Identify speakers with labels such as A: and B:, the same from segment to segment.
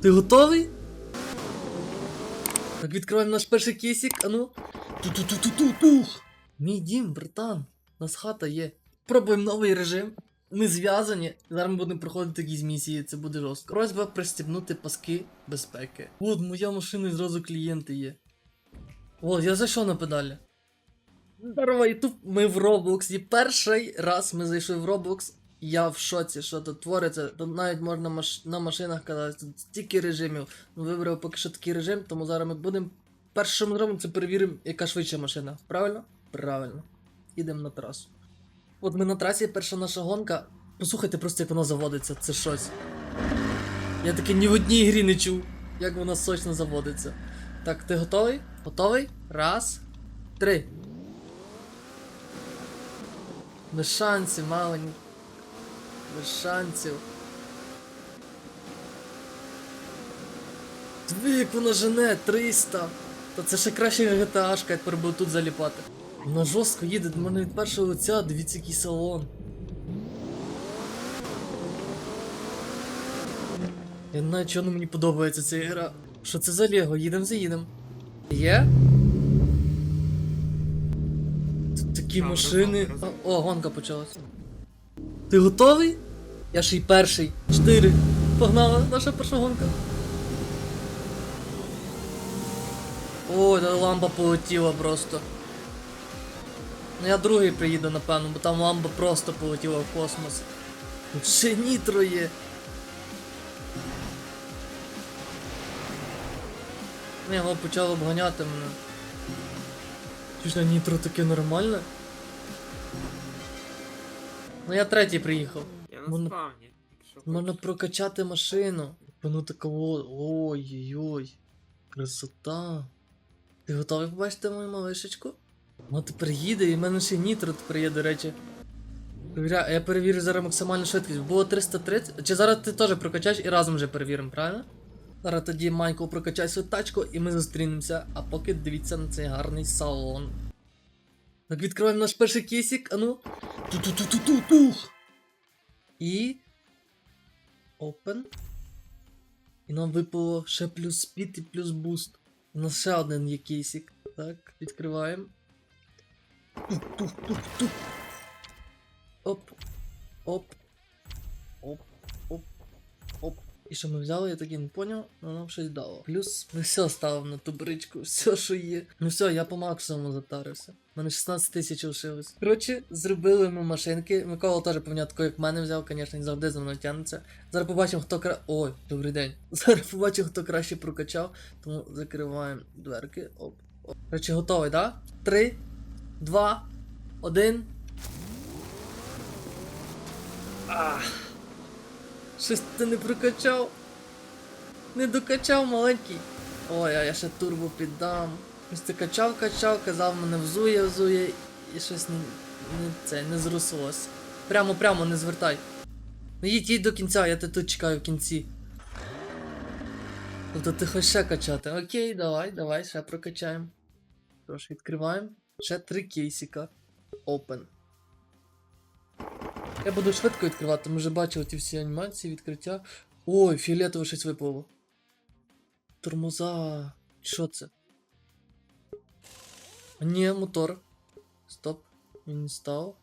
A: Ти готовий? Так, відкриваємо наш перший кейсик, а ну. Ту-ту-ту-ту-тух. Мій дім, братан. У нас хата є. Пробуємо новий режим. Ми зв'язані. Зараз ми будемо проходити якісь місії, це буде жорстко. Просьба пристібнути паски безпеки. От, моя машина і зразу клієнти є. О, я зайшов на педалі. Здорово, Ютуб, ми в Роблоксі. Перший раз ми зайшли в Roblox. Я в шоці, що тут твориться. Тут навіть можна маш... на машинах кататися. Тут стільки режимів. Ну, Вибрав поки що такий режим, тому зараз ми будемо. Перше, що ми зробимо, це перевіримо, яка швидша машина. Правильно? Правильно. Ідемо на трасу. От ми на трасі, перша наша гонка. Послухайте просто, як вона заводиться, це щось. Я таки ні в одній грі не чув, як вона сочно заводиться. Так, ти готовий? Готовий? Раз, три. Без шансів, маленький. Без шансів. Як вона жене, 300. Та це ще краще як GTA-шка, я тепер буду тут заліпати. Вона жорстко їде, до мене від першого лиця, дивіться який салон. Я не знаю, чого мені подобається ця гра. Що це за Лего? Їдем заїдем. Є? Тут такі машини. О, гонка почалась. Ти готовий? Я ще й перший. Чотири. Погнала, наша перша гонка. Ой, та лампа полетіла просто. Ну я другий приїду, напевно, бо там лампа просто полетіла в космос. Тут ще нітро є. Ну, його почало обганяти мене. Чи ж на нітро таке нормальне? Ну я третій приїхав.
B: На
A: Можна-
B: спавні. якщо
A: Можна
B: хочеш.
A: прокачати машину. Воно такого. Ой-ой-ой. Красота. Ти готовий побачити мою малишечку? Вона тепер їде, і в мене ще нітро тепер є, до речі. Перевіря... Я перевірю зараз максимальну швидкість. Було 330. Чи зараз ти теж прокачаєш і разом вже перевіримо, правильно? Зараз тоді Майкл прокачає свою тачку і ми зустрінемося. А поки дивіться на цей гарний салон. Так, відкриваємо наш перший кейсик, а ну. І. Open. І нам випало ще плюс спід і плюс буст. У нас ще один є кейсик. Так, відкриваємо. Оп. Оп. І що ми взяли, я так не поняв, але нам щось дало. Плюс ми все ставив на ту бричку, все, що є. Ну все, я по максимуму затарився. У мене 16 тисяч лишилось. Коротше, зробили ми машинки. Микола теж таку, як мене взяв, звісно, він завжди за мною тягнеться. Зараз побачимо, хто кра. Ой, добрий день. Зараз побачимо, хто краще прокачав. Тому закриваємо дверки. Оп. Оп. Коротше, готовий? Да? Три, два, один. Ах. Щось ти не прокачав. Не докачав маленький. Ой, а я ще турбо піддам. Ось ти качав, качав, казав мене взує, взує, і щось не, не це не зрослось. Прямо, прямо не звертай. Ну їдь, їдь до кінця, я тебе тут чекаю в кінці. Тобто ти хочеш ще качати. Окей, давай, давай, ще прокачаємо. Тож, відкриваємо. Ще три кейсика. Open. Я буду швидко відкривати, ми вже бачили ті всі анімації, відкриття. Ой, фіолетове щось випало. Тормоза. Що це? Ні, мотор. Стоп. Він став.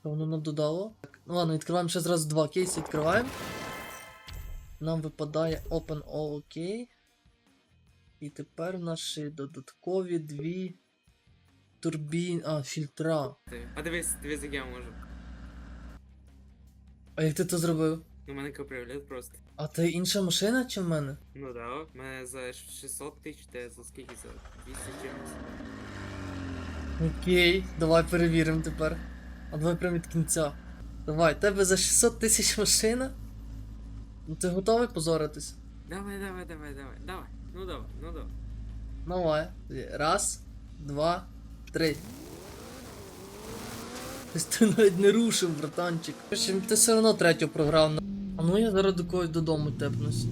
A: Що воно нам додало? Так, ну ладно, відкриваємо ще зразу два кейси, відкриваємо. Нам випадає Open All OK. І тепер наші додаткові дві турбін. А, фільтра.
B: А дивись, дивись, як я можу.
A: А як ти це зробив?
B: Ну, мене капріолет просто.
A: А це інша машина, чи в мене?
B: Ну да, в мене за 600 тисяч, те за скільки за 200 чимось.
A: Окей, давай перевіримо тепер. А давай прямо від кінця. Давай, тебе за 600 тисяч машина? Ну ти готовий позоритись?
B: Давай, давай, давай, давай, давай. Ну давай, ну давай.
A: Давай. Раз, два, три. Ось ти навіть не рушив, братанчик. Короче, Ти все одно третю програв. А ну я зараз до когось додому тепнусь.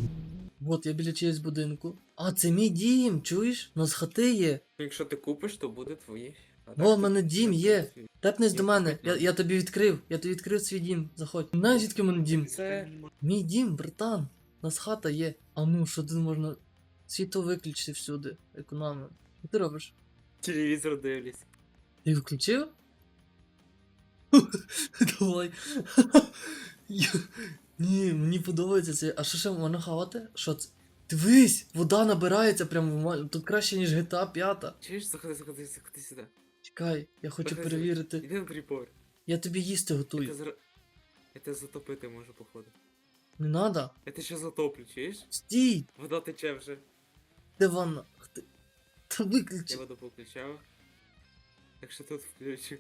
A: Вот, я біля чиєсь будинку. А, це мій дім, чуєш? У нас хати є.
B: Якщо ти купиш, то буде твоє. А так
A: в мене дім є. Тепнись до мене. Я, я тобі відкрив. Я тобі відкрив свій дім. Заходь. Знаєш, звідки в мене дім?
B: Це
A: Мій дім, братан. У нас хата є. А ну, що тут можна. Світло виключити всюди, економимо. Що ти робиш?
B: Телевізор дивлюсь.
A: Ти включив? Давай. Ні, мені подобається це. А що ще можна хавати? Що це? Дивись, вода набирається прямо Тут краще, ніж GTA 5.
B: Чуєш, заходи, заходи, заходи сюди.
A: Чекай, я хочу
B: Заходи,
A: перевірити.
B: Іди на прибор.
A: Я тобі їсти
B: Я
A: готую.
B: зара- Я тебе затопити можу, походу.
A: Не надо.
B: Я тебе ще затоплю, чуєш?
A: Стій!
B: Вода тече вже.
A: Де ванна? Ах ти- Та
B: Я
A: виключи.
B: воду поключав. Так що тут включу.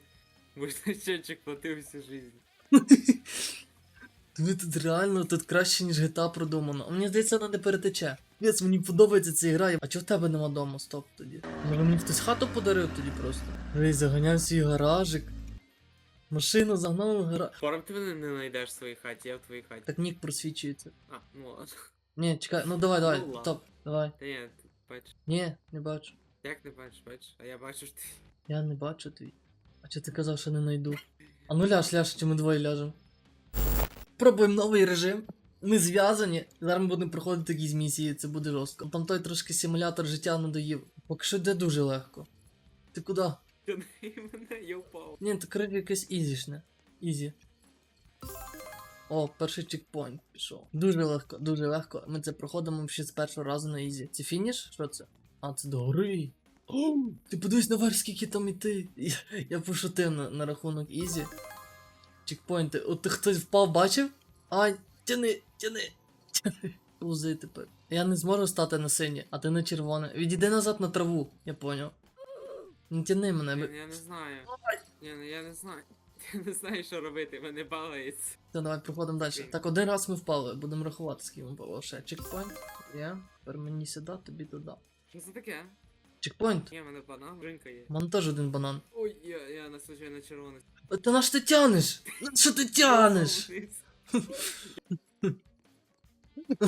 B: Можна щенчик платив всю жизнь.
A: Ви тут реально тут краще, ніж GTA продумано. А мені здається, вона не перетече. Віць, мені подобається ця гра. А чого в тебе нема дому? Стоп тоді. Може мені хтось хату подарив тоді просто. Ей, заганяв свій гаражик. Машину загнав в гараж.
B: Форум ти мене не знайдеш в своїй хаті, я в твоїй хаті.
A: Так нік просвічується.
B: А, ну ладно.
A: Ні, чекай, ну давай, давай,
B: Ну, ладно.
A: стоп, давай.
B: Та ні, ти бачиш.
A: Ні, не бачу.
B: Як не бачиш, бачиш? А я бачу, що ти.
A: Я не бачу твій. А чи ти казав, що не найду? А ну ляж, ляж, чи ми двоє ляжемо. Пробуємо новий режим. Ми зв'язані. Зараз ми будемо проходити якісь місії, це буде жорстко. Там той трошки симулятор життя надоїв. Поки що йде дуже легко. Ти куди?
B: Я впав.
A: Ні, то коротше якесь ізішне. Ізі. О, перший чекпоінт пішов. Дуже легко, дуже легко. Ми це проходимо ще з першого разу на ізі. Це фініш? Що це? А, це до гори. Ти подивись наверх, скільки там іти. Я, я пошутив на, на рахунок ізі. Чекпоінти. От ти хтось впав, бачив? Ай, тяни, тяни, тяни. Повзи тепер. Я не зможу стати на синє, а ти на червоне. Відійди назад на траву, я поняв. Не тяни мене.
B: Я, я не знаю. Ну я не знаю. Я не знаю, що робити, мене балається.
A: Все, давай проходимо далі. Так, один раз ми впали, будемо рахувати, скільки ми впало. Ще чекпоінт. Є. Тепер мені сюди, тобі туди.
B: Що це таке?
A: Чекпоінт.
B: Ні, в мене банан, ринка є.
A: У мене теж один банан.
B: Ой, я, я на случайно червоний.
A: А Та на що ти тянеш? На Що ти тянеш?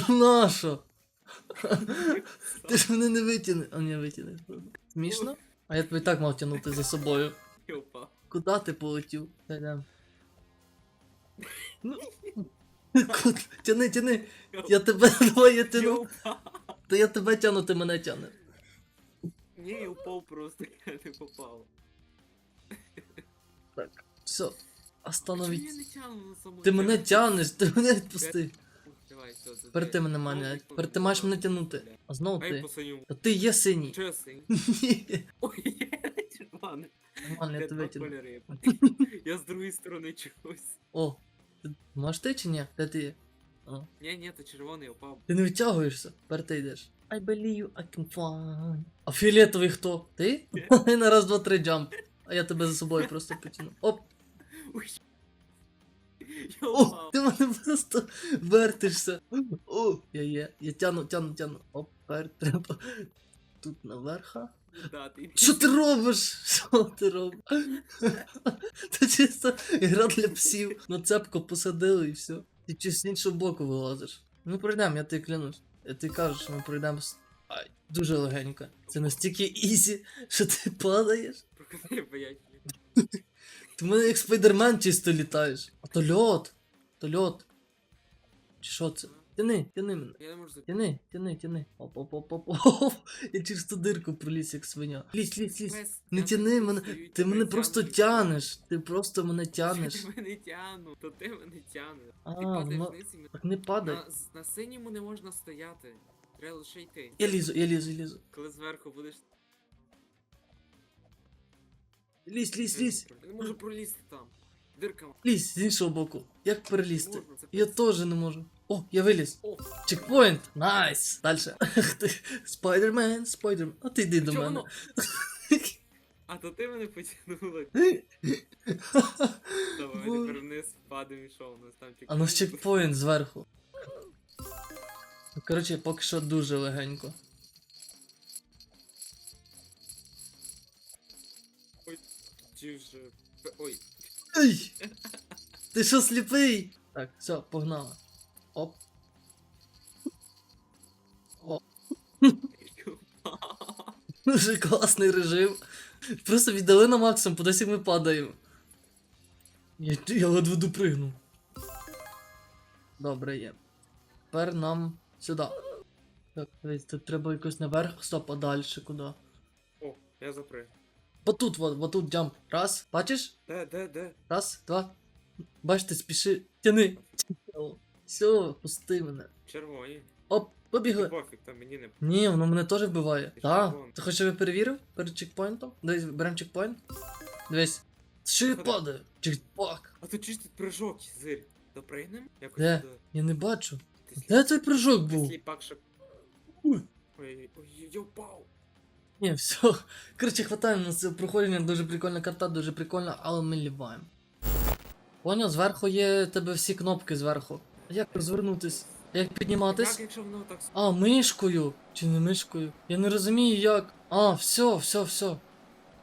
A: Нащо? Ти ж мене не витягнеш. А не витягнеш. Смішно? А я тебе і так мав тягнути за собою.
B: Я впав.
A: Куди ти полетів? Ну. Тяни, тяни. Я тебе Я тяну.
B: впав.
A: Та я тебе тяну, ти мене тяне.
B: Ні, я впав просто, я не попав.
A: Так, все.
B: Чому
A: Остановіть.
B: я не тягну на саму
A: Ти мене тянеш, ти мене відпусти.
B: Давай, все, це
A: Тепер ти мене маня. Тепер ти маєш мене тягнути. А знову
B: Ай,
A: ти.
B: по синьому.
A: Та ти є синій.
B: Чого я синій?
A: Ні.
B: Ой, я червоний.
A: Нормально, я
B: Я
A: тебе
B: два
A: тягну.
B: кольори. Я з другої сторони чогось.
A: О, ти можеш ти чи ні? Де ти є? О.
B: Ні, ні, то червоний упав.
A: Ти не витягуєшся, тепер ти йдеш. I believe I can fly. А фіолетовий хто? Ти? на раз, два, три джамп. А я тебе за собою просто потягну. Оп!
B: Ой.
A: О, ти мене просто вертишся. О, я є. Я тяну, тяну, тяну. Оп, тепер треба. Тут наверха.
B: Да, ти
A: Що ти робиш? Що ти робиш? Це чисто гра для псів. На цепку посадили і все. Ти чи з іншого боку вилазиш. Ми пройдемо, я тобі клянусь. Ти кажеш, що ми пройдемо. Ай, дуже легенько. Це настільки ізі, що ти падаєш. Ти в мене як спайдермен чисто літаєш. А то льот. То льот. Чи що це? Тяни, тяни мене.
B: Я не можу
A: Тяни, тяни, тяни. Оп, оп, оп, оп, оп. Я через ту дирку проліз, як свиня. Лізь, лізь, лізь. Не тяни мене. Ти мене просто тянеш. Ти просто мене тянеш.
B: Ти мене тягну, то ти мене тягнеш.
A: А,
B: Ти падаєш вниз і
A: Так не падай.
B: на, на синьому не можна стояти. Треба лише йти.
A: Я лізу, я лізу, я лізу.
B: Коли зверху будеш.
A: Лізь, лізь, лізь.
B: Я не можу пролізти там. Дирка.
A: Лізь з іншого боку. Як перелізти? Я теж не можу. О, я виліз. Чекпоінт! Найс! Дальше. Спайдермен, спайдермен. А ти йди до мене.
B: А то ти мене потягнула. Давай, тепер вниз впадемо і що у нас там
A: А ну чекпоінт зверху. Коротше, поки що дуже легенько.
B: Чи вже. Ой.
A: Ей! Ти що сліпий? Так, все, погнали. Оп. Дуже класний режим. Просто віддали на максимум, подесь як ми падаємо. Я, я ледве допригнув. Добре є. Тепер нам Сюди. Так, дивись, тут треба якось наверх, стоп, а далі куди?
B: О, я запрыг.
A: Бо тут, вот, вот тут джамп. Раз, бачиш?
B: Де, де, де?
A: Раз, два. Бачите, спіши. Тяни. Все, пусти мене.
B: Червоні.
A: Оп, побігли.
B: пофіг, там мені не.
A: Ні, воно мене теж вбиває.
B: Ти
A: Так.
B: червоний.
A: Ти хочеш, щоб я перевірив перед чекпоінтом? Дивись, беремо чекпоінт. Дивись. Що я
B: Ходи.
A: падаю? Чекпак.
B: А тут чисто прыжок, зирь. Допригнем? Якось
A: Де?
B: сюди.
A: Я не бачу.
B: Ти сліп-
A: Де той прыжок
B: ти
A: був?
B: сліпак, щоб...
A: Уй.
B: Ой, ой, я впав.
A: Ні, все. Коротше, хватаємо на це проходження, дуже прикольна карта, дуже прикольна, але ми ліваємо. Поняв, зверху є тебе всі кнопки зверху. Як розвернутись? Як підніматись?
B: Як, воно так...
A: А, мишкою. Чи не мишкою? Я не розумію як. А, все, все, все.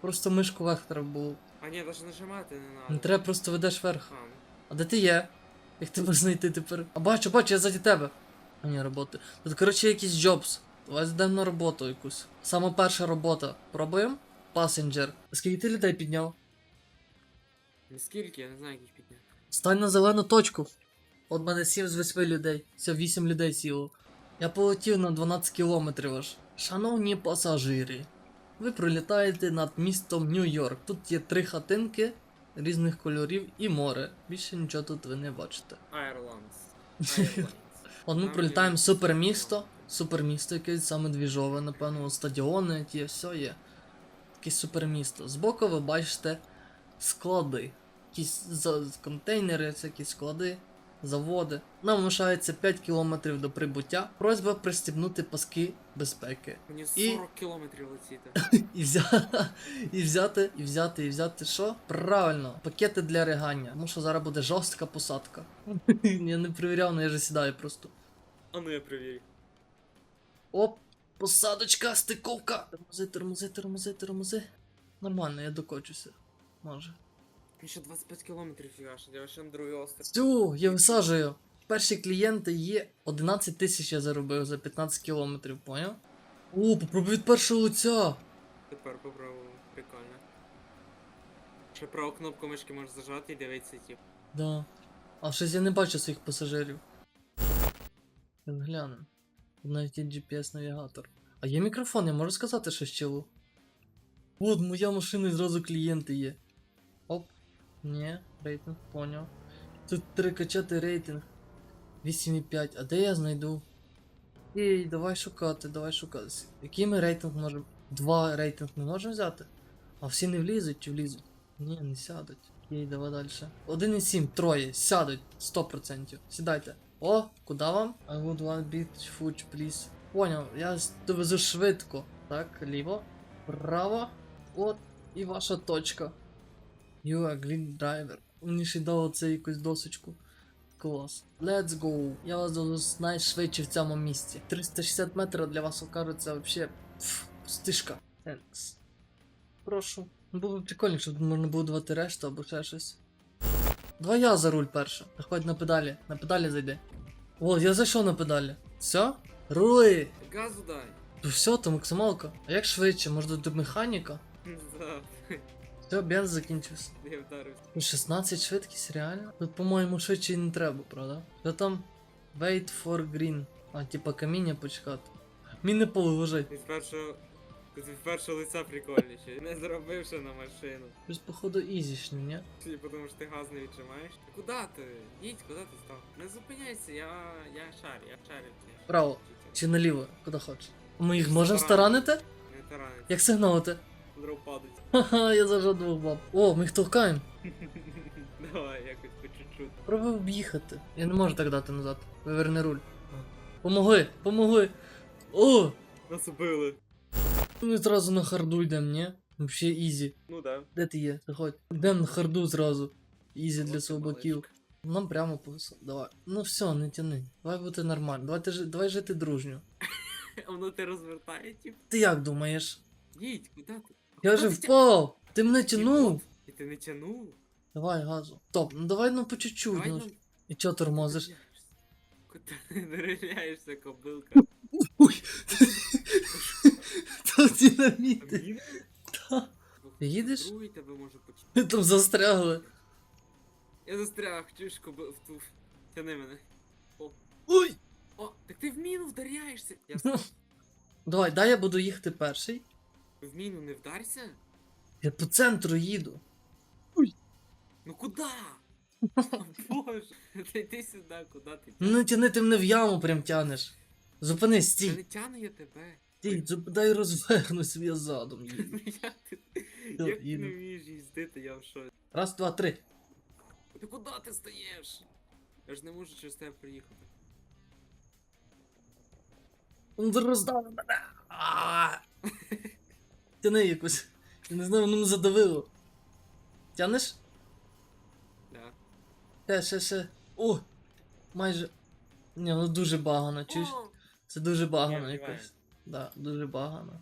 A: Просто мишку вверх треба було.
B: А ні, навіть нажимати не надо.
A: Не треба, просто ведеш вверх.
B: А, ну.
A: А де ти є? Як тебе знайти тепер? А бачу, бачу, я заді тебе. А ні, роботи. Тут, коротше, якийсь джобс. Зайдемо на роботу якусь. Сама перша робота. Пробуємо? Пасенджер. Скільки ти людей підняв?
B: Не скільки, я не знаю, як їх підняти.
A: Стань на зелену точку. От мене 7 з 8 людей. Все, 8 людей сіло. Я полетів на 12 кілометрів аж. Шановні пасажири, ви пролітаєте над містом Нью-Йорк. Тут є три хатинки різних кольорів і море. Більше нічого тут ви не бачите.
B: Айрландс.
A: От ми пролітаємо
B: є-
A: супермісто. Супермісто якесь саме двіжове, напевно, стадіони, ті, все є. Якесь супермісто. Збоку ви бачите склади. Якісь за... контейнери, всякі склади, заводи. Нам лишається 5 кілометрів до прибуття. Просьба пристібнути паски безпеки.
B: Мені
A: І-
B: 40 кілометрів летіти.
A: І, взя... і взяти, і взяти, і взяти що? Правильно, пакети для ригання. Тому що зараз буде жорстка посадка. Я не перевіряв, але я вже сідаю просто.
B: А ну я перевірю.
A: Оп, посадочка, стиковка. Тормози, тормози, тормози, тормози. Нормально, я докочуся. Може.
B: Мені ще 25 кілометрів фігашить, я ще на другий острів.
A: Все, я висаджую. Перші клієнти є 11 тисяч я заробив за 15 кілометрів, поняв? О, попробуй від першого лиця.
B: Тепер попробую. Прикольно. Ще праву кнопку мишки можеш зажати і дивитися тип.
A: Да. А щось я не бачу своїх пасажирів. Зараз глянем. Тут Навіть є GPS-навігатор. А є мікрофон, я можу сказати щось чилу. От, моя машина і зразу клієнти є. Оп. Ні, рейтинг, поняв. Тут треба качати рейтинг. 8,5. А де я знайду? Ей, давай шукати, давай шукати. Який ми рейтинг можемо? Два рейтинг ми можемо взяти? А всі не влізуть чи влізуть? Ні, не сядуть. Окей, давай далі. 1,7, троє, сядуть, 100%. Сідайте. О, куди вам? I would one bit food, please. Поняв, я довезу швидко. Так, ліво, право. От, і ваша точка. You are green driver. Мені ще дало це якусь досочку. Клас. Let's go. Я вас довезу найшвидше в цьому місці. 360 метрів для вас окажеться пф, пустишка. Thanks. Прошу. Було б прикольно, щоб можна було давати решту або ще щось. Давай я за руль перше. Заходь на педалі. На педалі зайди. О, я зайшов на педалі. Все? Рули!
B: Газу дай.
A: Ну все, то максималка. А як швидше? Може до механіка? Все, бенз закінчився.
B: Я вдарився.
A: Ну, 16 швидкість, реально? Тут, по-моєму, швидше і не треба, правда? Що там? Wait for green. А, типа каміння почекати. Мінне поле лежить.
B: Від першого. Від першого лиця прикольніше. Не зробив ще на машину.
A: Щось, походу, ізішні, ні?
B: Чи тому що ти газ не відчимаєш? Куди ти? Їдь, куди ти став? Не зупиняйся, я. я шарю, я шарю.
A: Право. Чи наліво, куди хочеш. Ми їх можемо
B: Старанити. Не таранить.
A: Як сигналити?
B: Дров падать.
A: Ха-ха, я зажав двох баб. О, ми їх толкаємо.
B: Давай, якось по чуть-чуть.
A: Пробуй об'їхати. Я не можу так дати назад. Виверни руль. Помогли, помогли. О!
B: Нас убили.
A: Ми зразу на харду йдемо, ні? Вообще ізі.
B: Ну да.
A: Де ти є? Заходь. Йдемо на харду зразу. Ізі для слабаків. Нам прямо повисло. Давай. Ну все, не тяни. Давай бути нормально. Давай, ти, жи- давай жити дружньо.
B: А воно ти розвертає, тип.
A: Ти як думаєш?
B: Їдь, куди ти?
A: Я же впав! Ти мене
B: Типу,
A: тянув!
B: І ти не тянув?
A: Давай газу. Стоп, ну давай ну по чуть-чуть.
B: Давай
A: Ну.
B: ну,
A: І чого тормозиш?
B: Куди ти не кобилка?
A: Ой! Там динаміти. Та. Їдеш?
B: Другий тебе може почути.
A: Ми там застрягли.
B: Я застряг, чуєш, коби в ту. Тяни мене.
A: Ой!
B: О, Так ти в міну вдаряєшся. Я
A: Ну. Давай, дай я буду їхати перший.
B: в міну не вдарся?
A: Я по центру їду.
B: Ну куда? Боже, та йди сюди, куди ти?
A: Ну не тяни ти мене в яму прям тянеш. Зупинись,
B: Я не тяну я тебе.
A: Стій, дай розвернусь, я задом їду.
B: Ну як ти, не вмієш їздити, я в шоці.
A: Раз, два, три.
B: Ти куди ти стаєш? Я ж не можу через тебе приїхати.
A: Він роздав мене. Тяни якось. Я не знаю, воно мене задавило. Тянеш?
B: Да.
A: Ще, ще, ще. О! Майже. Ні, ну дуже багано, чуєш? Це дуже багано якось. Да, дуже багано.